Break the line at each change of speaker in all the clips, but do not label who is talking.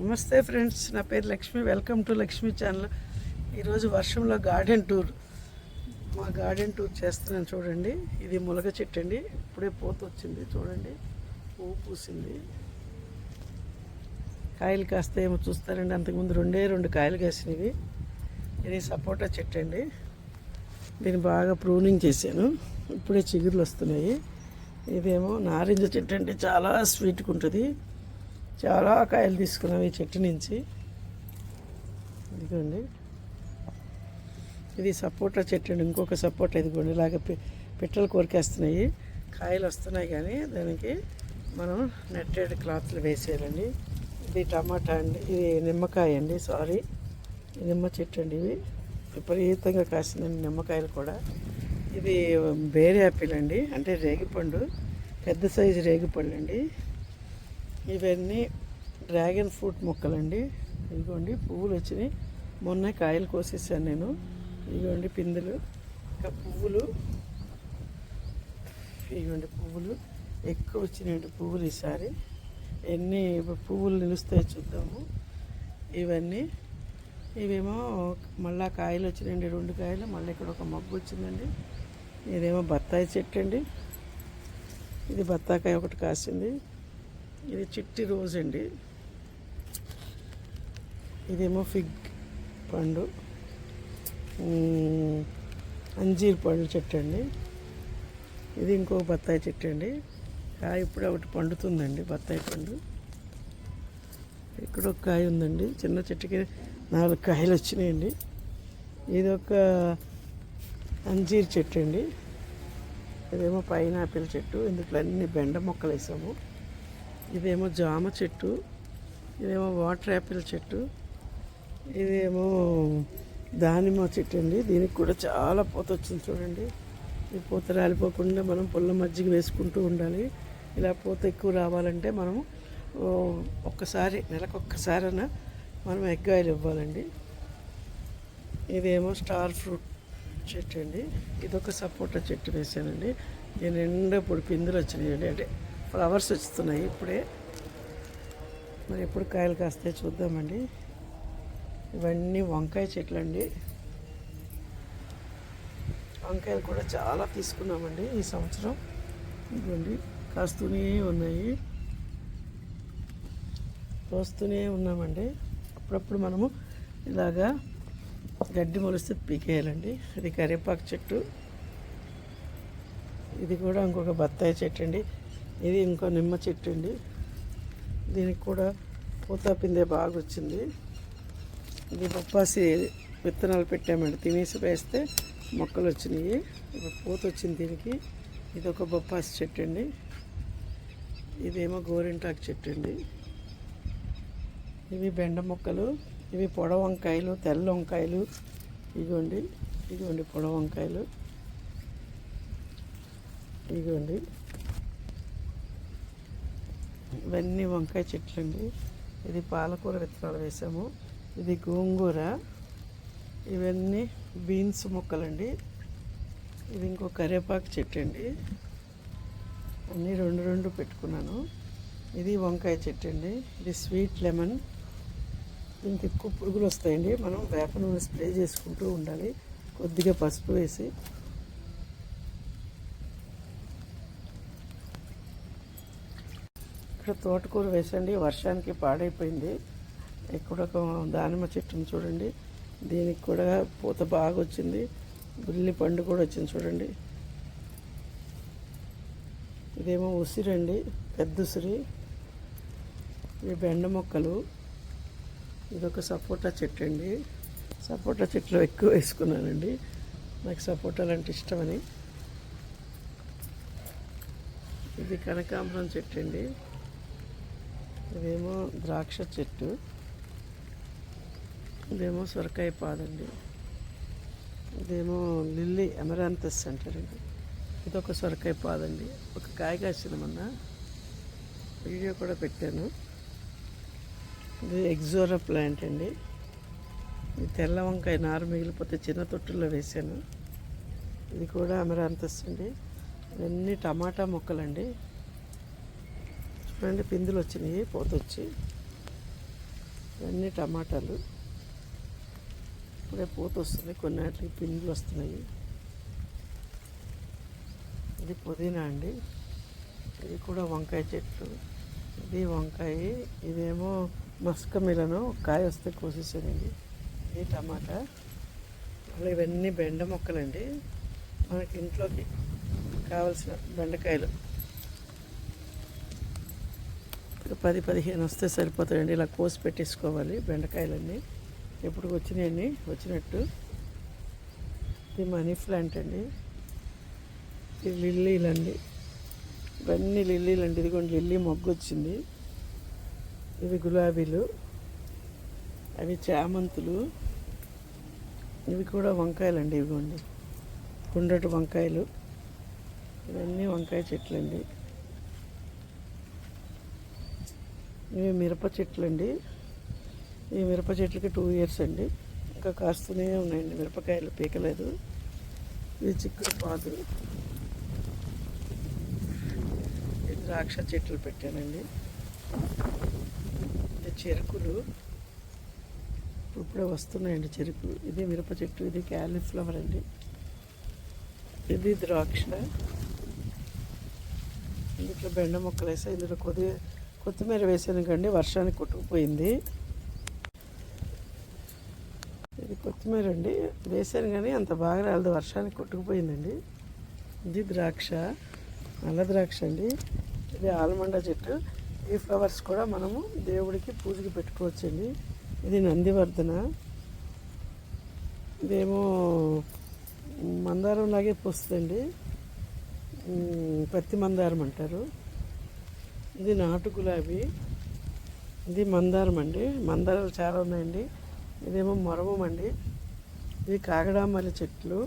నమస్తే ఫ్రెండ్స్ నా పేరు Lakshmi. Welcome to Lakshmi channel. ఈరోజు వర్షంలో గార్డెన్ టూర్. మా గార్డెన్ టూర్ చేస్తున్నాను చూడండి. ఇది ములగ చెట్టు అండి. ఇప్పుడే పూత వచ్చింది చూడండి. పువ్వు పూసింది. కాయలు కాస్తే ఏమో చూస్తారండి. అంతకుముందు రెండే రెండు కాయలు కాసినవి. ఇది సపోటా చెట్టు అండి. దీన్ని బాగా ప్రూనింగ్ చేశాను. ఇప్పుడే చిగురులు వస్తున్నాయి. ఇదేమో నారింజ చెట్టు అంటే చాలా స్వీట్గా ఉంటుంది. చాలా కాయలు తీసుకున్నాం ఈ చెట్టు నుంచి. ఇదిగోండి. ఇది సపోటా చెట్టు అండి. ఇంకొక సపోటా ఇదిగోండి. ఇలాగ పి- పిట్టలు కొరికేస్తున్నాయి. కాయలు వస్తున్నాయి కానీ దానికి మనం నెట్టెడ్ క్లాత్లు వేసేయాలండి. ఇది టమాటా అండి. ఇది నిమ్మకాయ అండి. సారీ. నిమ్మ చెట్టు అండి ఇవి విపరీతంగా కాసిందండి నిమ్మకాయలు కూడా. ఇది బేర్ యాపిల్ అండి. అంటే రేగిపండు. పెద్ద సైజు రేగిపండు అండి. ఇవన్నీ డ్రాగన్ ఫ్రూట్ మొక్కలండి. ఇదిగోండి పువ్వులు వచ్చినాయి. మొన్న కాయలు కోసేసాను నేను. ఇదిగోండి పిందెలు. ఇంకా పువ్వులు. ఇదిగోండి పువ్వులు. ఎక్కువ వచ్చినాయండి పువ్వులు ఈసారి. ఎన్ని పువ్వులు నిలుస్తాయి చూద్దాము. ఇవన్నీ. ఇవేమో మళ్ళా కాయలు వచ్చినాయండి రెండు కాయలు. మళ్ళీ ఇక్కడ ఒక మగ్గు వచ్చిందండి. ఇదేమో బత్తాయి చెట్టు అండి ఇది బత్తాకాయ ఒకటి కాసింది. ఇది చిట్టి రోజ్ అండి. ఇదేమో ఫిగ్ పండు. అంజీర్ పండు చెట్టు అండి. ఇది ఇంకో బత్తాయి చెట్టు అండి. కాయ ఇప్పుడు ఒకటి పండుతుందండి బత్తాయి పండు. ఇక్కడ ఒక కాయ ఉందండి చిన్న చెట్టుకి నాలుగు కాయలు వచ్చినాయండి. ఇది ఒక అంజీర్ చెట్టు అండి. ఇదేమో పైనాపిల్ చెట్టు ఇందులో అన్ని బెండ మొక్కలు వేసాము ఇదేమో జామ చెట్టు ఇదేమో వాటర్ యాపిల్ చెట్టు ఇదేమో దానిమ్మ చెట్టు అండి. దీనికి కూడా చాలా పూత వచ్చింది చూడండి. ఈ పూత రాలిపోకుండా మనం పుల్ల మజ్జిగ వేసుకుంటూ ఉండాలి. ఇలా పూత ఎక్కువ రావాలంటే మనం ఒక్కసారి నెలకు ఒక్కసారైనా మనం ఎగ్ ఆయిల్ ఇవ్వాలండి. ఇదేమో స్టార్ ఫ్రూట్ చెట్టు అండి. ఇదొక సపోటా చెట్టు వేసానండి. నేను నిండా పొడి పిందులు వచ్చినాయండి. అంటే ఫ్లవర్స్ వస్తున్నాయి ఇప్పుడే. మరి ఎప్పుడు కాయలు కాస్తాయి చూద్దామండి. ఇవన్నీ వంకాయ చెట్లు అండి వంకాయలు కూడా చాలా తీసుకున్నామండి ఈ సంవత్సరం. ఇదిగోండి కాస్తూనే ఉన్నాయి. కోస్తూనే ఉన్నామండి. అప్పుడప్పుడు మనము ఇలాగా గడ్డి మొలిస్తే పీకేయాలండి. ఇది కరివేపాకు చెట్టు. ఇది కూడా ఇంకొక బత్తాయి చెట్టు అండి ఇది ఇంకో నిమ్మ చెట్టు అండి. దీనికి కూడా పూత పిందే బాగా వచ్చింది. ఇది బొప్పాసి విత్తనాలు పెట్టామండి. తినేసి వేస్తే మొక్కలు వచ్చినాయి. ఇప్పుడు పూత వచ్చింది దీనికి. ఇది ఒక బొప్పాసి చెట్టు అండి. ఇదేమో గోరింటాకు చెట్టు అండి. ఇవి బెండ మొక్కలు. ఇవి పొడ వంకాయలు తెల్ల వంకాయలు. ఇగోండి. ఇగోండి పొడ వంకాయలు. ఇగోండి. ఇవన్నీ వంకాయ చెట్లు అండి ఇది పాలకూర విత్తనాలు వేసాము. ఇది గోంగూర. ఇవన్నీ బీన్స్ మొక్కలండి. ఇది ఇంకో కరివేపాకు చెట్టు అండి అన్నీ రెండు రెండు పెట్టుకున్నాను. ఇది వంకాయ చెట్టు అండి ఇది స్వీట్ లెమన్. దీనికి ఎక్కువ పురుగులు వస్తాయండి. మనం వేప నూనె స్ప్రే చేసుకుంటూ ఉండాలి. కొద్దిగా పసుపు వేసి ఇక్కడ తోటకూర వేసండి వర్షానికి పాడైపోయింది. ఇక్కడ ఒక దానిమ్మ చెట్టుని చూడండి. దీనికి కూడా పూత బాగా వచ్చింది. బుల్లి పండు కూడా వచ్చింది చూడండి. ఇదేమో ఉసిరండి పెద్ద ఉసిరి. ఇవి బెండ మొక్కలు. ఇదొక సపోటా చెట్టు అండి. సపోటా చెట్లు ఎక్కువ వేసుకున్నానండి. నాకు సపోటాలు అంటే ఇష్టమని. ఇది కనకాంబరం చెట్టు అండి. ఇదేమో ద్రాక్ష చెట్టు. ఇదేమో సొరకాయ పాదండి. ఇదేమో లిల్లీ ఎమరాంతస్ అంటారండి ఇదొక సొరకాయ పాదండి. ఒక కాయ కాసిన మొన్న. వీడియో కూడా పెట్టాను. ఇది ఎగ్జోరా ప్లాంట్ అండి. ఇది తెల్ల వంకాయ నారు మిగిలిపోతే చిన్న తొట్టుల్లో వేసాను ఇది కూడా అమరాంతస్ అండి. ఇవన్నీ టమాటా మొక్కలండి. చూడండి పిందులు వచ్చినాయి పోతొచ్చి ఇవన్నీ టమాటాలు. ఇప్పుడే పూత వస్తుంది కొన్నిటికి పిండిలు వస్తున్నాయి. ఇది పుదీనా అండి. ఇది కూడా వంకాయ చెట్లు ఇది వంకాయ ఇదేమో మస్క మిలను కాయ వస్తే కోసేసానండి. ఇది టమాటా. మళ్ళీ ఇవన్నీ బెండ మొక్కలండి. మనకి ఇంట్లోకి కావలసిన బెండకాయలు ఒక పది పదిహేను వస్తే సరిపోతాయండి. ఇలా కోసి పెట్టేసుకోవాలి బెండకాయలన్నీ. ఎప్పుడు వచ్చినాయండి వచ్చినట్టు. ఇది మనీ ప్లాంట్ అండి. ఇది లిల్లీలండి. ఇవన్నీ లిల్లీలండి. ఇదిగోండి లిల్లీ మొగ్గు వచ్చింది ఇవి గులాబీలు. అవి చామంతులు. ఇవి కూడా వంకాయలండి ఇవిగోండి గుండ్రటి వంకాయలు. ఇవన్నీ వంకాయ చెట్లండి. ఇవి మిరప చెట్లు అండి ఈ మిరప చెట్లకి టూ ఇయర్స్ అండి. ఇంకా కాస్తూనే ఉన్నాయండి. మిరపకాయలు పీకలేదు. ఇది చిక్కుడు పాదు. ఇది ద్రాక్ష చెట్లు పెట్టానండి. ఇది చెరుకులు. ఇప్పుడే వస్తున్నాయండి చెరుకు ఇది మిరప చెట్టు. ఇది క్యాలీఫ్లవర్ అండి. ఇది ద్రాక్ష. ఇందులో బెండ మొక్కలు వేసా ఇందులో కొద్దిగా కొత్తిమీర వేసాను కండి వర్షానికి కొట్టుకుపోయింది. ఇది కొత్తిమీర అండి. వేసాను కానీ అంత బాగా రాలేదు వర్షానికి కొట్టుకుపోయిందండి. ఇది ద్రాక్ష నల్ల ద్రాక్ష అండి. ఇది ఆల్మండ చెట్టు. ఈ ఫ్లవర్స్ కూడా మనము దేవుడికి పూజకి పెట్టుకోవచ్చండి. ఇది నందివర్ధన. ఇదేమో మందారం లాగే పూస్తుందండి. పత్తి మందారం అంటారు. ఇది నాటు గులాబీ ఇది మందారం అండి. మందారాలు చాలా ఉన్నాయండి. ఇదేమో మొరమం అండి. ఇది కాగడామల్లి చెట్లు.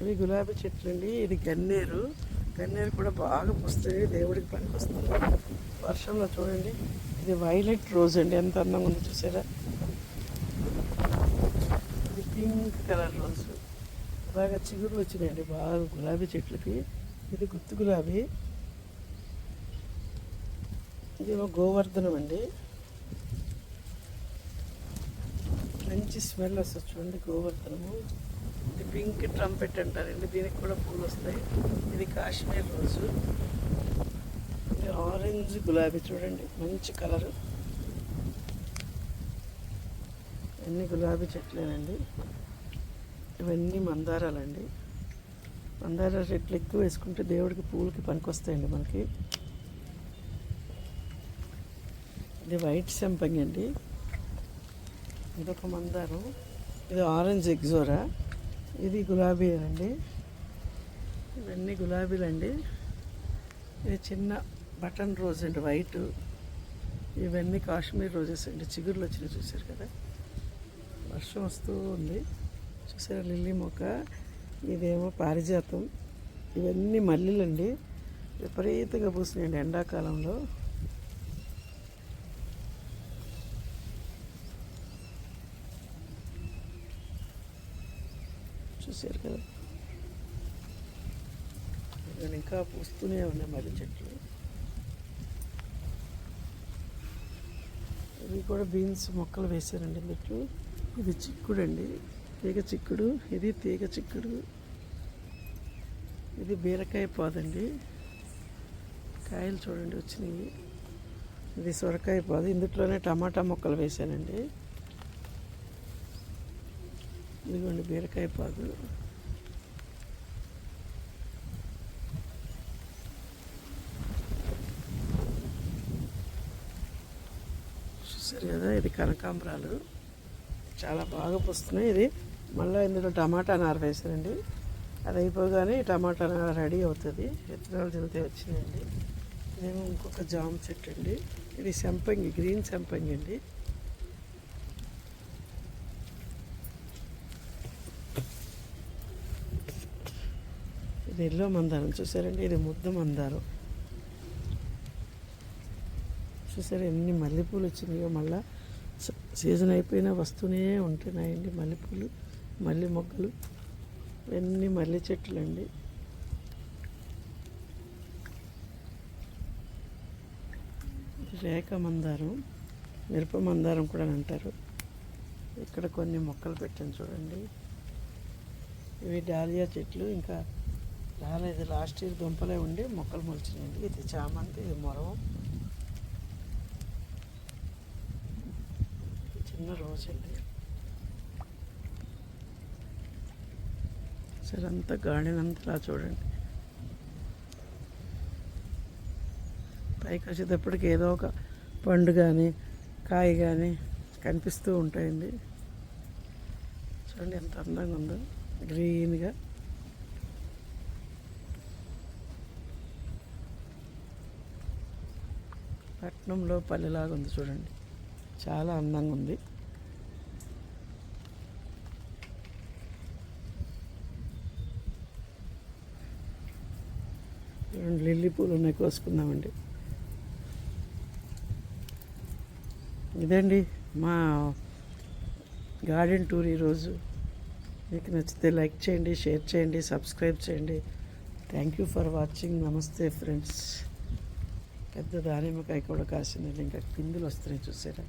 ఇవి గులాబీ చెట్లు అండి. ఇది గన్నేరు. గన్నేరు కూడా బాగా పూస్తుంది దేవుడికి పనికి వస్తుంది వర్షంలో చూడండి. ఇది వైలెట్ రోజ్ అండి. ఎంత అందంగా ఉందో చూసారా? ఇది పింక్ కలర్ రోజు. బాగా చిగురు వచ్చినాయండి. బాగా గులాబీ చెట్లకి. ఇది గుత్తు గులాబీ. ఇదేమో గోవర్ధనం అండి. మంచి స్మెల్ వస్తుంది చూడండి గోవర్ధనము. ఇది పింక్ ట్రంపెట్ అంటారండి. దీనికి కూడా పూలు వస్తాయి. ఇది కాశ్మీర్ రోజు. ఇది ఆరెంజ్ గులాబీ చూడండి. మంచి కలరు. అన్ని గులాబీ చెట్లేనండి. ఇవన్నీ మందారాలండి. మందార రెట్లు ఎక్కువ వేసుకుంటే దేవుడికి పూలకి పనికొస్తాయండి మనకి. ఇది వైట్ సంపంగి అండి. ఇదొక మందారం. ఇది ఆరెంజ్ ఎగ్జోరా. ఇది గులాబీ అండి. ఇవన్నీ గులాబీలండి. ఇది చిన్న బటన్ రోజ్ అండి వైట్. ఇవన్నీ కాశ్మీర్ రోజెస్ అండి చిగురులు వచ్చినాయి చూసారు కదా. వర్షం వస్తూ ఉంది. చూసారా లిల్లీ మొక్క? ఇదేమో పారిజాతం. ఇవన్నీ మల్లెలండి. విపరీతంగా పూసినాయండి ఎండాకాలంలో. చూసారు కదా. ఇంకా పూస్తూనే ఉన్నాయి మల్లె చెట్లు. ఇవి కూడా బీన్స్ మొక్కలు వేశారండి మీకు ఇది చిక్కుడు అండి తీగ చిక్కుడు ఇది తీగ చిక్కుడు. ఇది బీరకాయ పాదండి. కాయలు చూడండి వచ్చినాయి. ఇది సొరకాయ పాదు. ఇందులోనే టమాటా మొక్కలు వేశానండి. ఇదిగోండి బీరకాయ పాదు. చూసారు కదా ఇది కనకాంబరాలు. చాలా బాగా పుస్తున్నాయి. ఇది మళ్ళీ ఇందులో టమాటా నార వేసానండి అది అయిపోగానే టమాటా నార రెడీ అవుతుంది. విత్తనాలు తింటే వచ్చినాయండి. ఇదేమో ఇంకొక జామ చెట్టు అండి. ఇది సంపంగి గ్రీన్ సంపంగి అండి. ఇది ఎల్లో మందారం. చూసారండి? ఇది ముద్ద మందారం. చూసారు ఎన్ని మల్లెపూలు వచ్చినాయో మళ్ళీ. సీజన్ అయిపోయినా వస్తూనే ఉంటున్నాయండి మల్లెపూలు మల్లె మొగ్గలు ఇవన్నీ మల్లె చెట్లండి రేఖ మందారం మిరప మందారం కూడా అంటారు. ఇక్కడ కొన్ని మొక్కలు పెట్టాను చూడండి. ఇవి డాలియా చెట్లు ఇంకా రాలేదు. లాస్ట్ ఇయర్ దుంపలే ఉండి మొక్కలు మొలిచినాయండి. ఇది చామంతి ఇది మొరవం ఇది చిన్న రోజు అండి సరే అంతా గార్డెన్ ఇలా చూడండి పైకి వచ్చేటప్పటికి ఏదో ఒక పండు కానీ కాయ కానీ కనిపిస్తూ ఉంటాయండి చూడండి ఎంత అందంగా ఉందో గ్రీన్గా పట్నంలో పల్లెలాగా ఉంది చూడండి చాలా అందంగా ఉంది. రెండు లిల్లీ పూలు ఉన్నాయి కోసుకుందామండి. ఇదండి మా గార్డెన్ టూర్ ఈరోజు. మీకు నచ్చితే లైక్ చేయండి షేర్ చేయండి సబ్స్క్రైబ్ చేయండి. థ్యాంక్ యూ ఫర్ వాచింగ్ నమస్తే ఫ్రెండ్స్ పెద్ద దానిమ్మకాయ కూడా కాసింది. ఇంకా పిందులు వస్తున్నాయి చూసారా?